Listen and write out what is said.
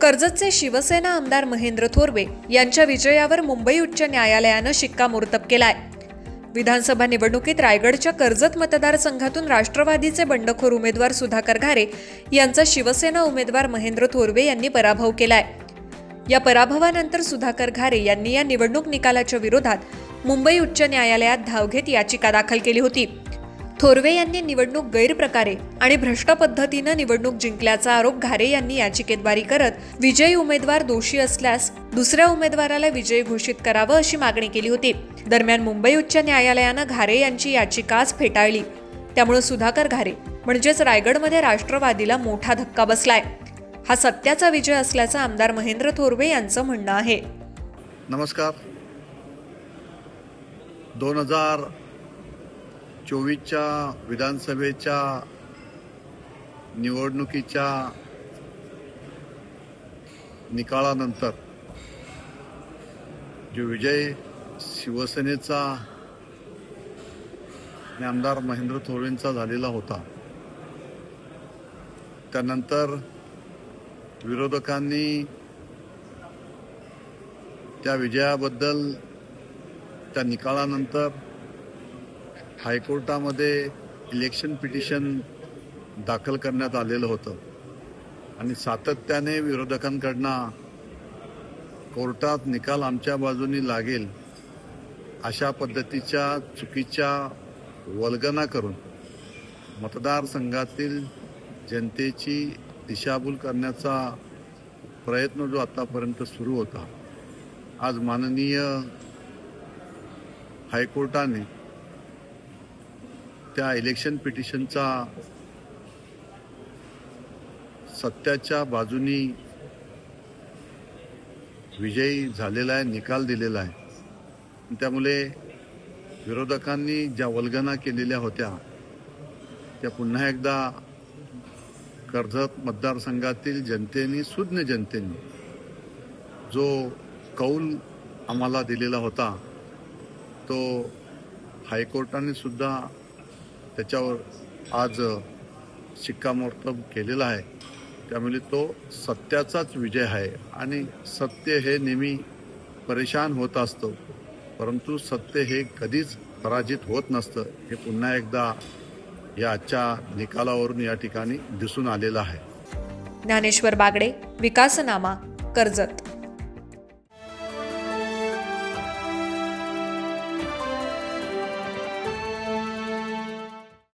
कर्जतचे शिवसेना आमदार महेंद्र थोरवे यांच्या विजयावर मुंबई उच्च न्यायालयानं शिक्कामोर्तब केलाय. विधानसभा निवडणुकीत रायगडच्या कर्जत मतदारसंघातून राष्ट्रवादीचे बंडखोर उमेदवार सुधाकर घारे यांचा शिवसेना उमेदवार महेंद्र थोरवे यांनी पराभव केलाय. या पराभवानंतर सुधाकर घारे यांनी या निवडणूक निकालाच्या विरोधात मुंबई उच्च न्यायालयात धाव घेत याचिका दाखल केली होती. थोरवे यांनी निवडणूक गैरप्रकारे आणि भ्रष्ट पद्धतीनं निवडणूक जिंकल्याचा आरोप घारे यांनी याचिकेद्वारी करत विजयी उमेदवार दोषी असल्यास दुसऱ्या उमेदवाराला विजयी घोषित करावं अशी मागणी केली होती. दरम्यान मुंबई उच्च न्यायालयानं घारे यांची याचिकाच फेटाळली. त्यामुळे सुधाकर घारे म्हणजेच रायगडमध्ये राष्ट्रवादीला मोठा धक्का बसलाय. हा सत्याचा विजय असल्याचं आमदार महेंद्र थोरवे यांचं म्हणणं आहे. नमस्कार. दोन हजार चोवीसच्या विधानसभेच्या निवडणुकीच्या निकालानंतर जो विजय शिवसेनेचा आमदार महेंद्र थोरवेंचा झालेला होता त्यानंतर विरोधकांनी त्या विजयाबद्दल त्या निकालानंतर हायकोर्टामध्ये इलेक्शन पिटिशन दाखल करण्यात आलेलं होतं. आणि सातत्याने विरोधकांकडनं कोर्टात निकाल आमच्या बाजूनी लागेल अशा पद्धतीच्या चुकीच्या वल्गना करून मतदारसंघातील जनतेची दिशाभूल करण्याचा प्रयत्न जो आतापर्यंत सुरू होता आज माननीय हायकोर्टाने त्या इलेक्शन पिटिशनचा सत्याच्या बाजूनी विजयी झालेला आहे निकाल दिलेला आहे. त्यामुळे विरोधकांनी ज्या वल्गना केलेल्या होत्या त्या पुन्हा एकदा कर्जत मतदारसंघातील जनतेने सुज्ञ जनतेने जो कौल आम्हाला दिलेला होता तो हायकोर्टाने सुद्धा त्याच्यावर आज शिक्कामोर्तब केलेला आहे. त्यामुळे तो सत्याचाच विजय आहे. आणि सत्य हे नेहमी परेशान होत असतं. परंतु सत्य हे कधीच पराजित होत नसतं. हे पुन्हा एकदा या आजच्या निकालावरून या ठिकाणी दिसून आलेलं आहे. ज्ञानेश्वर बागडे विकासनामा कर्जत.